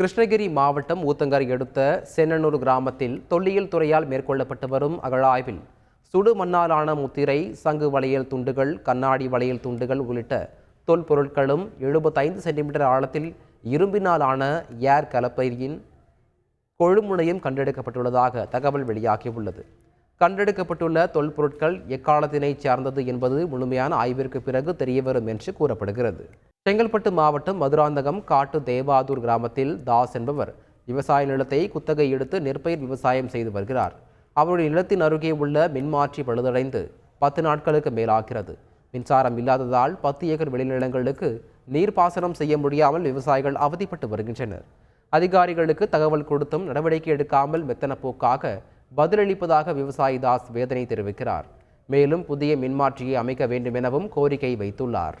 கிருஷ்ணகிரி மாவட்டம் ஊத்தங்கரை அடுத்த சென்னனூர் கிராமத்தில் தொல்லியல் துறையால் மேற்கொள்ளப்பட்டு வரும் அகழாய்வில் சுடு மண்ணாலான முத்திரை சங்கு வளையல் துண்டுகள் கண்ணாடி வளையல் துண்டுகள் உள்ளிட்ட தொல்பொருட்களும் எழுபத்தைந்து சென்டிமீட்டர் ஆழத்தில் இரும்பினாலான ஏர் கலப்பையின் கொழுமுனையும் கண்டெடுக்கப்பட்டுள்ளதாக தகவல் வெளியாகியுள்ளது. கண்டெடுக்கப்பட்டுள்ள தொல்பொருட்கள் எக்காலத்தினைச் சார்ந்தது என்பது முழுமையான ஆய்விற்கு பிறகு தெரியவரும் என்று கூறப்படுகிறது. செங்கல்பட்டு மாவட்டம் மதுராந்தகம் காட்டு தேவாதூர் கிராமத்தில் தாஸ் என்பவர் விவசாய நிலத்தை குத்தகை எடுத்து நெற்பயிர் விவசாயம் செய்து வருகிறார். அவருடைய நிலத்தின் அருகே உள்ள மின்மாற்றி பழுதடைந்து பத்து நாட்களுக்கு மேலாகிறது. மின்சாரம் இல்லாததால் பத்து ஏக்கர் விளைநிலங்களுக்கு நீர்ப்பாசனம் செய்ய முடியாமல் விவசாயிகள் அவதிப்பட்டு வருகின்றனர். அதிகாரிகளுக்கு தகவல் கொடுத்தும் நடவடிக்கை எடுக்காமல் மெத்தன போக்காக பதிலளிப்பதாக விவசாயி தாஸ் வேதனை தெரிவிக்கிறார். மேலும் புதிய மின்மாற்றியை அமைக்க வேண்டும் எனவும் கோரிக்கை வைத்துள்ளார்.